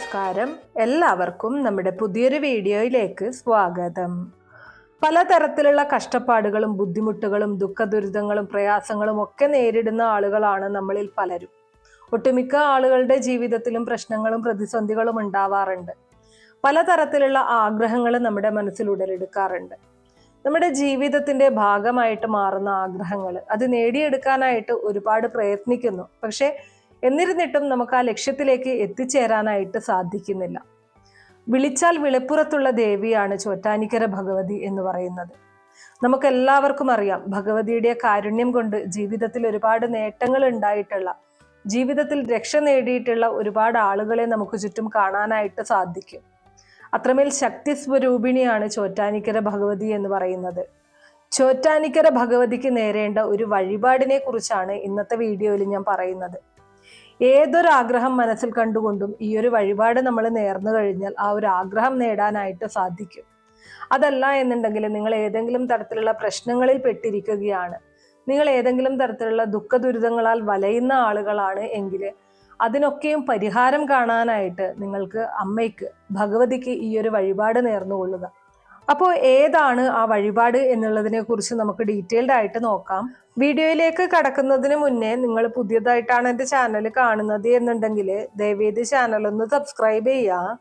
നമസ്കാരം. എല്ലാവർക്കും നമ്മുടെ പുതിയൊരു വീഡിയോയിലേക്ക് സ്വാഗതം. പലതരത്തിലുള്ള കഷ്ടപ്പാടുകളും ബുദ്ധിമുട്ടുകളും ദുഃഖദുരിതങ്ങളും പ്രയാസങ്ങളും ഒക്കെ നേരിടുന്ന ആളുകളാണ് നമ്മളിൽ പലരും. ഒട്ടുമിക്ക ആളുകളുടെ ജീവിതത്തിലും പ്രശ്നങ്ങളും പ്രതിസന്ധികളും ഉണ്ടാവാറുണ്ട്. പലതരത്തിലുള്ള ആഗ്രഹങ്ങൾ നമ്മുടെ മനസ്സിൽ ഉടലെടുക്കാറുണ്ട്. നമ്മുടെ ജീവിതത്തിന്റെ ഭാഗമായിട്ട് മാറുന്ന ആഗ്രഹങ്ങൾ അത് നേടിയെടുക്കാനായിട്ട് ഒരുപാട് പ്രയത്നിക്കുന്നു. പക്ഷെ എന്നിരുന്നിട്ടും നമുക്ക് ആ ലക്ഷ്യത്തിലേക്ക് എത്തിച്ചേരാനായിട്ട് സാധിക്കുന്നില്ല. വിളിച്ചാൽ വിളിപ്പുറത്തുള്ള ദേവിയാണ് ചോറ്റാനിക്കര ഭഗവതി എന്ന് പറയുന്നത്. നമുക്കെല്ലാവർക്കും അറിയാം ഭഗവതിയുടെ കാരുണ്യം കൊണ്ട് ജീവിതത്തിൽ ഒരുപാട് നേട്ടങ്ങൾ ഉണ്ടായിട്ടുള്ള ജീവിതത്തിൽ രക്ഷ നേടിയിട്ടുള്ള ഒരുപാട് ആളുകളെ നമുക്ക് ചുറ്റും കാണാനായിട്ട് സാധിക്കും. അത്രമേൽ ശക്തി സ്വരൂപിണിയാണ് ചോറ്റാനിക്കര ഭഗവതി എന്ന് പറയുന്നത്. ചോറ്റാനിക്കര ഭഗവതിക്ക് നേരേണ്ട ഒരു വഴിപാടിനെ കുറിച്ചാണ് ഇന്നത്തെ വീഡിയോയിൽ ഞാൻ പറയുന്നത്. ഏതൊരു ആഗ്രഹം മനസ്സിൽ കണ്ടുകൊണ്ടും ഈ ഒരു വഴിപാട് നമ്മൾ നേർന്നു കഴിഞ്ഞാൽ ആ ഒരു ആഗ്രഹം നേടാനായിട്ട് സാധിക്കും. അതല്ല എന്നുണ്ടെങ്കിൽ നിങ്ങൾ ഏതെങ്കിലും തരത്തിലുള്ള പ്രശ്നങ്ങളിൽ പെട്ടിരിക്കുകയാണ്. നിങ്ങൾ ഏതെങ്കിലും തരത്തിലുള്ള ദുഃഖ ദുരിതങ്ങളാൽ വലയുന്ന ആളുകളാണ് എങ്കിൽ അതിനൊക്കെയും പരിഹാരം കാണാനായിട്ട് നിങ്ങൾക്ക് അമ്മയ്ക്ക് ഭഗവതിക്ക് ഈ ഒരു വഴിപാട് നേർന്നുകൊള്ളുക. അപ്പോൾ ഏതാണ് ആ വഴിപാട് എന്നുള്ളതിനെ കുറിച്ച് നമുക്ക് ഡീറ്റെയിൽഡ് ആയിട്ട് നോക്കാം. വീഡിയോയിലേക്ക് കടക്കുന്നതിന് മുന്നേ നിങ്ങൾ പുതിയതായിട്ടാണ് എന്റെ ചാനൽ കാണുന്നത് എന്നുണ്ടെങ്കിൽ ദയവേദി ചാനൽ ഒന്ന് സബ്സ്ക്രൈബ് ചെയ്യുക.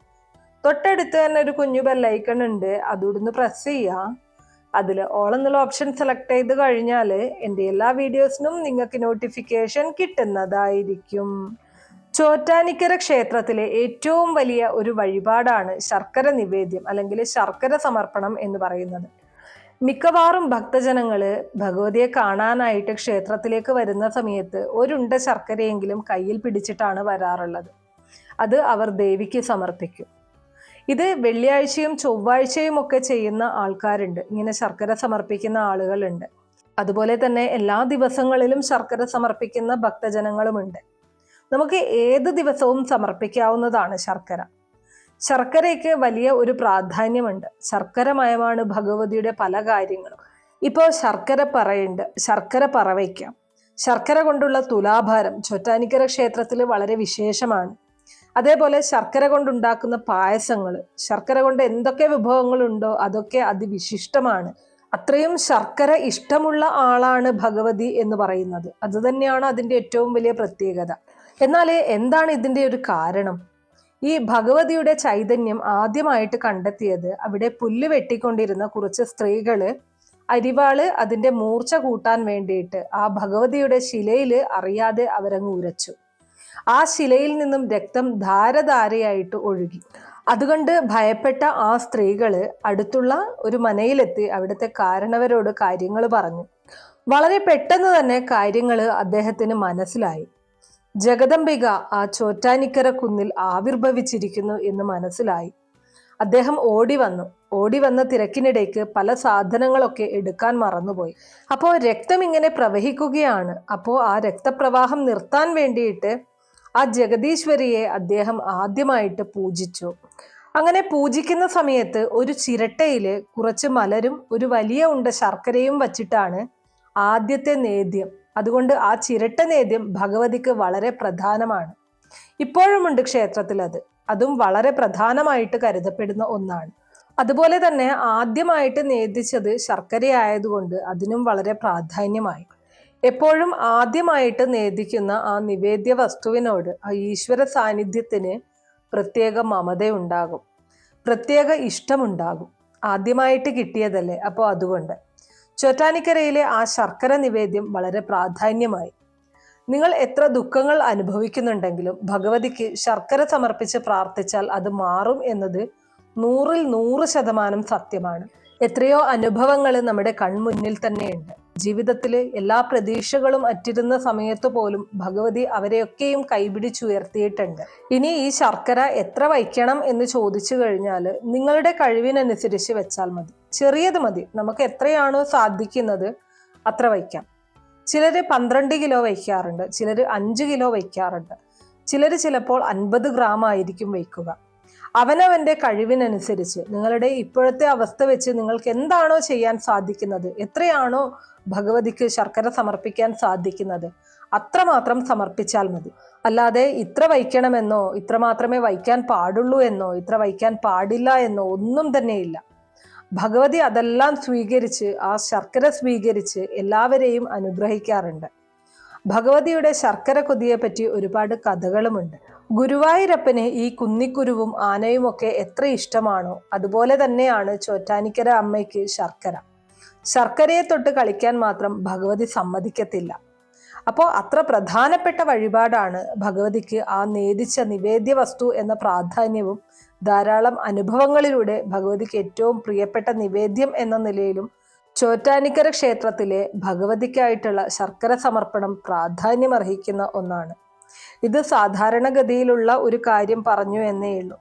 തൊട്ടടുത്ത് തന്നെ ഒരു കുഞ്ഞു ബെല്ലൈക്കൺ ഉണ്ട്. അതോടൊന്ന് പ്രസ് ചെയ്യുക. അതിൽ ഓൾ എന്നുള്ള ഓപ്ഷൻ സെലക്ട് ചെയ്ത് കഴിഞ്ഞാൽ എന്റെ എല്ലാ വീഡിയോസിനും നിങ്ങൾക്ക് നോട്ടിഫിക്കേഷൻ കിട്ടുന്നതായിരിക്കും. ചോറ്റാനിക്കര ക്ഷേത്രത്തിലെ ഏറ്റവും വലിയ ഒരു വഴിപാടാണ് ശർക്കര നിവേദ്യം അല്ലെങ്കിൽ ശർക്കര സമർപ്പണം എന്ന് പറയുന്നത്. മിക്കവാറും ഭക്തജനങ്ങൾ ഭഗവതിയെ കാണാനായിട്ട് ക്ഷേത്രത്തിലേക്ക് വരുന്ന സമയത്ത് ഒരുണ്ട ശർക്കരയെങ്കിലും കയ്യിൽ പിടിച്ചിട്ടാണ് വരാറുള്ളത്. അത് അവർ ദേവിക്ക് സമർപ്പിക്കും. ഇത് വെള്ളിയാഴ്ചയും ചൊവ്വാഴ്ചയും ഒക്കെ ചെയ്യുന്ന ആൾക്കാരുണ്ട്. ഇങ്ങനെ ശർക്കര സമർപ്പിക്കുന്ന ആളുകളുണ്ട്. അതുപോലെ തന്നെ എല്ലാ ദിവസങ്ങളിലും ശർക്കര സമർപ്പിക്കുന്ന ഭക്തജനങ്ങളുമുണ്ട്. നമുക്ക് ഏത് ദിവസവും സമർപ്പിക്കാവുന്നതാണ് ശർക്കര. ശർക്കരയ്ക്ക് വലിയ ഒരു പ്രാധാന്യമുണ്ട്. ശർക്കരമയമാണ് ഭഗവതിയുടെ പല കാര്യങ്ങളും. ഇപ്പോൾ ശർക്കര പറയുണ്ട് ശർക്കര പറവയ്ക്കാം. ശർക്കര കൊണ്ടുള്ള തുലാഭാരം ചൊറ്റാനിക്കര ക്ഷേത്രത്തിൽ വളരെ വിശേഷമാണ്. അതേപോലെ ശർക്കര കൊണ്ടുണ്ടാക്കുന്ന പായസങ്ങൾ ശർക്കര കൊണ്ട് എന്തൊക്കെ വിഭവങ്ങളുണ്ടോ അതൊക്കെ അതിവിശിഷ്ടമാണ്. അത്രയും ശർക്കര ഇഷ്ടമുള്ള ആളാണ് ഭഗവതി എന്ന് പറയുന്നത്. അതുതന്നെയാണ് അതിന്റെ ഏറ്റവും വലിയ പ്രത്യേകത. എന്നാൽ എന്താണ് ഇതിന്റെ ഒരു കാരണം? ഈ ഭഗവതിയുടെ ചൈതന്യം ആദ്യമായിട്ട് കണ്ടെത്തിയത് അവിടെ പുല്ല് വെട്ടിക്കൊണ്ടിരുന്ന കുറച്ച് സ്ത്രീകൾ അരിവാൾ അതിന്റെ മൂർച്ച കൂട്ടാൻ വേണ്ടിയിട്ട് ആ ഭഗവതിയുടെ ശിലയിൽ അറിയാതെ അവരങ്ങ് ഉരച്ചു. ആ ശിലയിൽ നിന്നും രക്തം ധാരധാരയായിട്ട് ഒഴുകി. അതുകൊണ്ട് ഭയപ്പെട്ട ആ സ്ത്രീകൾ അടുത്തുള്ള ഒരു മനയിലെത്തി അവിടുത്തെ കാരണവരോട് കാര്യങ്ങൾ പറഞ്ഞു. വളരെ പെട്ടെന്ന് തന്നെ കാര്യങ്ങൾ അദ്ദേഹത്തിന് മനസ്സിലായി. ജഗദംബിക ആ ചോറ്റാനിക്കര കുന്നിൽ ആവിർഭവിച്ചിരിക്കുന്നു എന്ന് മനസ്സിലായി. അദ്ദേഹം ഓടി വന്നു. ഓടി വന്ന തിരക്കിനിടയ്ക്ക് പല സാധനങ്ങളൊക്കെ എടുക്കാൻ മറന്നുപോയി. അപ്പോൾ രക്തം ഇങ്ങനെ പ്രവഹിക്കുകയാണ്. അപ്പോൾ ആ രക്തപ്രവാഹം നിർത്താൻ വേണ്ടിയിട്ട് ആ ജഗദീശ്വരിയെ അദ്ദേഹം ആദ്യമായിട്ട് പൂജിച്ചു. അങ്ങനെ പൂജിക്കുന്ന സമയത്ത് ഒരു ചിരട്ടയിൽ കുറച്ച് മലരും ഒരു വലിയ ഉണ്ട ശർക്കരയും വച്ചിട്ടാണ് ആദ്യത്തെ നേദ്യം. അതുകൊണ്ട് ആ ചിരട്ട നേദ്യം ഭഗവതിക്ക് വളരെ പ്രധാനമാണ്. ഇപ്പോഴുമുണ്ട് ക്ഷേത്രത്തിൽ അത്. അതും വളരെ പ്രധാനമായിട്ട് കരുതപ്പെടുന്ന ഒന്നാണ്. അതുപോലെ തന്നെ ആദ്യമായിട്ട് നേദിച്ചത് ശർക്കരയായതുകൊണ്ട് അതിനും വളരെ പ്രാധാന്യമായി. എപ്പോഴും ആദ്യമായിട്ട് നേദിക്കുന്ന ആ നിവേദ്യ വസ്തുവിനോട് ആ ഈശ്വര സാന്നിധ്യത്തിന് പ്രത്യേക മമതയുണ്ടാകും. പ്രത്യേക ഇഷ്ടമുണ്ടാകും. ആദ്യമായിട്ട് കിട്ടിയതല്ലേ? അപ്പോൾ അതുകൊണ്ട്. ചോറ്റാനിക്കരയിലെ ആ ശർക്കര നിവേദ്യം വളരെ പ്രാധാന്യമായി. നിങ്ങൾ എത്ര ദുഃഖങ്ങൾ അനുഭവിക്കുന്നുണ്ടെങ്കിലും ഭഗവതിക്ക് ശർക്കര സമർപ്പിച്ച് പ്രാർത്ഥിച്ചാൽ അത് മാറും എന്നത് നൂറിൽ നൂറ് ശതമാനം സത്യമാണ്. എത്രയോ അനുഭവങ്ങൾ നമ്മുടെ കൺമുന്നിൽ തന്നെയുണ്ട്. ജീവിതത്തിൽ എല്ലാ പ്രതീക്ഷകളും അറ്റിരുന്ന സമയത്ത് പോലും ഭഗവതി അവരെയൊക്കെയും കൈപിടിച്ചുയർത്തിയിട്ടുണ്ട്. ഇനി ഈ ശർക്കര എത്ര വയ്ക്കണം എന്ന് ചോദിച്ചു കഴിഞ്ഞാൽ നിങ്ങളുടെ കഴിവിനനുസരിച്ച് വെച്ചാൽ മതി. ചെറിയത് മതി. നമുക്ക് എത്രയാണോ സാധിക്കുന്നത് അത്ര വയ്ക്കാം. ചിലർ പന്ത്രണ്ട് കിലോ വയ്ക്കാറുണ്ട്. ചിലർ അഞ്ച് കിലോ വയ്ക്കാറുണ്ട്. ചിലർ ചിലപ്പോൾ അൻപത് ഗ്രാം ആയിരിക്കും വയ്ക്കുക. അവനവന്റെ കഴിവിനനുസരിച്ച് നിങ്ങളുടെ ഇപ്പോഴത്തെ അവസ്ഥ വെച്ച് നിങ്ങൾക്ക് എന്താണോ ചെയ്യാൻ സാധിക്കുന്നത് എത്രയാണോ ഭഗവതിക്ക് ശർക്കര സമർപ്പിക്കാൻ സാധിക്കുന്നത്. അത്രമാത്രം സമർപ്പിച്ചാൽ മതി. അല്ലാതെ ഇത്ര വയ്ക്കണമെന്നോ ഇത്ര മാത്രമേ വയ്ക്കാൻ പാടുള്ളൂ എന്നോ ഇത്ര വയ്ക്കാൻ പാടില്ല എന്നോ ഒന്നും തന്നെയില്ല. ഭഗവതി അതെല്ലാം സ്വീകരിച്ച് ആ ശർക്കര സ്വീകരിച്ച് എല്ലാവരെയും അനുഗ്രഹിക്കാറുണ്ട്. ഭഗവതിയുടെ ശർക്കര കൊതിയെ പറ്റി ഒരുപാട് കഥകളുമുണ്ട്. ഗുരുവായൂരപ്പന് ഈ കുന്നിക്കുരുവും ആനയുമൊക്കെ എത്ര ഇഷ്ടമാണോ അതുപോലെ തന്നെയാണ് ചോറ്റാനിക്കര അമ്മയ്ക്ക് ശർക്കര. ശർക്കരയെ തൊട്ട് കളിക്കാൻ മാത്രം ഭഗവതി സമ്മതിക്കത്തില്ല. അപ്പോൾ അത്ര പ്രധാനപ്പെട്ട വഴിപാടാണ് ഭഗവതിക്ക് ആ നേദിച്ച നിവേദ്യ വസ്തു എന്ന പ്രാധാന്യവും ധാരാളം അനുഭവങ്ങളിലൂടെ ഭഗവതിക്ക് ഏറ്റവും പ്രിയപ്പെട്ട നിവേദ്യം എന്ന നിലയിലും ചോറ്റാനിക്കര ക്ഷേത്രത്തിലെ ഭഗവതിക്കായിട്ടുള്ള ശർക്കര സമർപ്പണം പ്രാധാന്യമർഹിക്കുന്ന ഒന്നാണ്. ഇത് സാധാരണഗതിയിലുള്ള ഒരു കാര്യം പറഞ്ഞു എന്നേ ഉള്ളൂ.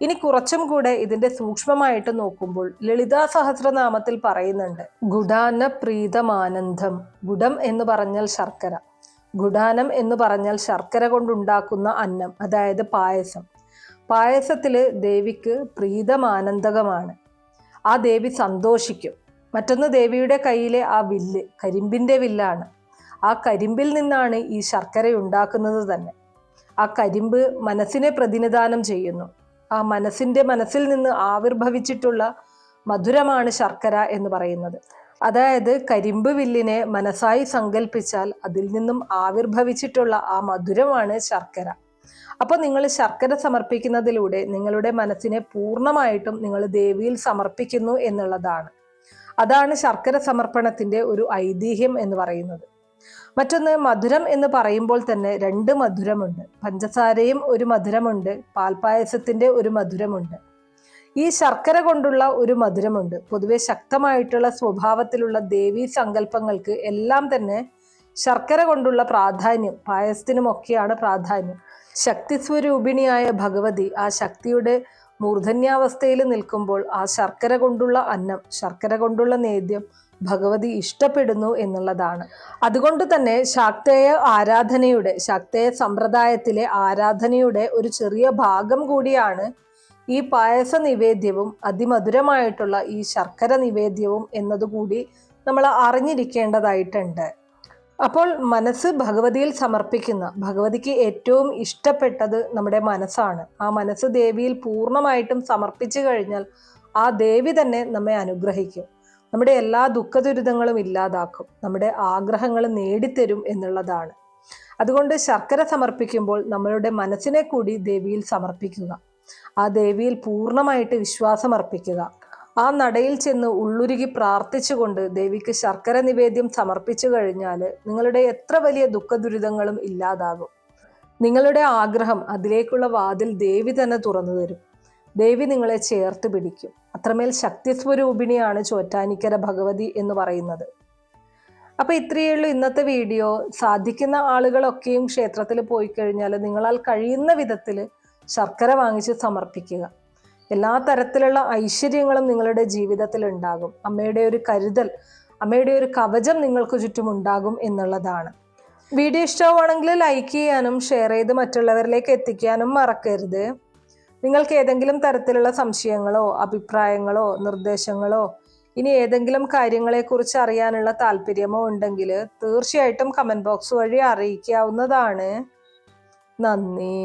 ഇനി കുറച്ചും കൂടെ ഇതിന്റെ സൂക്ഷ്മമായിട്ട് നോക്കുമ്പോൾ ലളിതാ സഹസ്രനാമത്തിൽ പറയുന്നുണ്ട് ഗുഡാന പ്രീതമാനന്ദം ഗുഡം എന്ന് പറഞ്ഞാൽ ശർക്കര. ഗുഡാനം എന്ന് പറഞ്ഞാൽ ശർക്കര കൊണ്ടുണ്ടാക്കുന്ന അന്നം അതായത് പായസം. പായസത്തിൽ ദേവിക്ക് പ്രീതമാനന്ദകമാണ് ആ ദേവി സന്തോഷിക്കും. മറ്റൊന്ന് ദേവിയുടെ കയ്യിലെ ആ വില്ല് കരിമ്പിന്റെ വില്ലാണ്. ആ കരിമ്പിൽ നിന്നാണ് ഈ ശർക്കര ഉണ്ടാക്കുന്നത് തന്നെ. ആ കരിമ്പ് മനസ്സിനെ പ്രതിനിധാനം ചെയ്യുന്നു. ആ മനസ്സിന്റെ മനസ്സിൽ നിന്ന് ആവിർഭവിച്ചിട്ടുള്ള മധുരമാണ് ശർക്കര എന്ന് പറയുന്നത്. അതായത് കരിമ്പ് വില്ലിനെ മനസ്സായി സങ്കല്പിച്ചാൽ അതിൽ നിന്നും ആവിർഭവിച്ചിട്ടുള്ള ആ മധുരമാണ് ശർക്കര. അപ്പോൾ നിങ്ങൾ ശർക്കര സമർപ്പിക്കുന്നതിലൂടെ നിങ്ങളുടെ മനസ്സിനെ പൂർണമായിട്ടും നിങ്ങൾ ദേവിയിൽ സമർപ്പിക്കുന്നു എന്നുള്ളതാണ്. അതാണ് ശർക്കര സമർപ്പണത്തിന്റെ ഒരു ഐതിഹ്യം എന്ന് പറയുന്നത്. മറ്റൊന്ന് മധുരം എന്ന് പറയുമ്പോൾ തന്നെ രണ്ട് മധുരമുണ്ട്. പഞ്ചസാരയും ഒരു മധുരമുണ്ട്. പാൽപ്പായസത്തിന്റെ ഒരു മധുരമുണ്ട്. ഈ ശർക്കര കൊണ്ടുള്ള ഒരു മധുരമുണ്ട്. പൊതുവെ ശക്തമായിട്ടുള്ള സ്വഭാവത്തിലുള്ള ദേവീ സങ്കല്പങ്ങൾക്ക് എല്ലാം തന്നെ ശർക്കര കൊണ്ടുള്ള പ്രാധാന്യം പായസത്തിനുമൊക്കെയാണ് പ്രാധാന്യം. ശക്തി സ്വരൂപിണിയായ ഭഗവതി ആ ശക്തിയുടെ മൂർധന്യാവസ്ഥയിൽ നിൽക്കുമ്പോൾ ആ ശർക്കര കൊണ്ടുള്ള അന്നം ശർക്കര കൊണ്ടുള്ള നേദ്യം ഭഗവതി ഇഷ്ടപ്പെടുന്നു എന്നുള്ളതാണ്. അതുകൊണ്ട് തന്നെ ശാക്തേയ ആരാധനയുടെ ശാക്തേയ സമ്പ്രദായത്തിലെ ആരാധനയുടെ ഒരു ചെറിയ ഭാഗം കൂടിയാണ് ഈ പായസ നിവേദ്യവും അതിമധുരമായിട്ടുള്ള ഈ ശർക്കര നിവേദ്യവും എന്നതുകൂടി നമ്മൾ അറിഞ്ഞിരിക്കേണ്ടതായിട്ടുണ്ട്. അപ്പോൾ മനസ്സ് ഭഗവതിയിൽ സമർപ്പിക്കുന്ന ഭഗവതിക്ക് ഏറ്റവും ഇഷ്ടപ്പെട്ടത് നമ്മുടെ മനസ്സാണ്. ആ മനസ്സ് ദേവിയിൽ പൂർണമായിട്ടും സമർപ്പിച്ചു കഴിഞ്ഞാൽ ആ ദേവി തന്നെ നമ്മെ അനുഗ്രഹിക്കും. നമ്മുടെ എല്ലാ ദുഃഖദുരിതങ്ങളും ഇല്ലാതാക്കും. നമ്മുടെ ആഗ്രഹങ്ങൾ നേടിത്തരും എന്നുള്ളതാണ്. അതുകൊണ്ട് ശർക്കര സമർപ്പിക്കുമ്പോൾ നമ്മളുടെ മനസ്സിനെ കൂടി ദേവിയിൽ സമർപ്പിക്കുക. ആ ദേവിയിൽ പൂർണമായിട്ട് വിശ്വാസം അർപ്പിക്കുക ആ നടയിൽ ചെന്ന് ഉള്ളുരുകി പ്രാർത്ഥിച്ചുകൊണ്ട് ദേവിക്ക് ശർക്കര നിവേദ്യം സമർപ്പിച്ചു കഴിഞ്ഞാൽ നിങ്ങളുടെ എത്ര വലിയ ദുഃഖദുരിതങ്ങളും ഇല്ലാതാകും. നിങ്ങളുടെ ആഗ്രഹം അതിലേക്കുള്ള വാതിൽ ദേവി തന്നെ തുറന്നു തരും. ദേവി നിങ്ങളെ ചേർത്ത് പിടിക്കും. അത്രമേൽ ശക്തിസ്വരൂപിണിയാണ് ചോറ്റാനിക്കര ഭഗവതി എന്ന് പറയുന്നത്. അപ്പൊ ഇത്രയേ ഉള്ളൂ ഇന്നത്തെ വീഡിയോ. സാധിക്കുന്ന ആളുകളൊക്കെയും ക്ഷേത്രത്തിൽ പോയി കഴിഞ്ഞാൽ നിങ്ങളാൽ കഴിയുന്ന വിധത്തിൽ ശർക്കര വാങ്ങിച്ച് സമർപ്പിക്കുക. എല്ലാ തരത്തിലുള്ള ഐശ്വര്യങ്ങളും നിങ്ങളുടെ ജീവിതത്തിൽ ഉണ്ടാകും. അമ്മയുടെ ഒരു കരുതൽ അമ്മയുടെ ഒരു കവചം നിങ്ങൾക്ക് ചുറ്റും ഉണ്ടാകും എന്നുള്ളതാണ്. വീഡിയോ ഇഷ്ടമാണെങ്കിൽ ലൈക്ക് ചെയ്യാനും ഷെയർ ചെയ്ത് മറ്റുള്ളവരിലേക്ക് എത്തിക്കാനും മറക്കരുത്. നിങ്ങൾക്ക് ഏതെങ്കിലും തരത്തിലുള്ള സംശയങ്ങളോ അഭിപ്രായങ്ങളോ നിർദ്ദേശങ്ങളോ ഇനി ഏതെങ്കിലും കാര്യങ്ങളെക്കുറിച്ച് അറിയാനുള്ള താല്പര്യമോ ഉണ്ടെങ്കിൽ തീർച്ചയായിട്ടും കമന്റ് ബോക്സ് വഴി അറിയിക്കാവുന്നതാണ്. നന്ദി.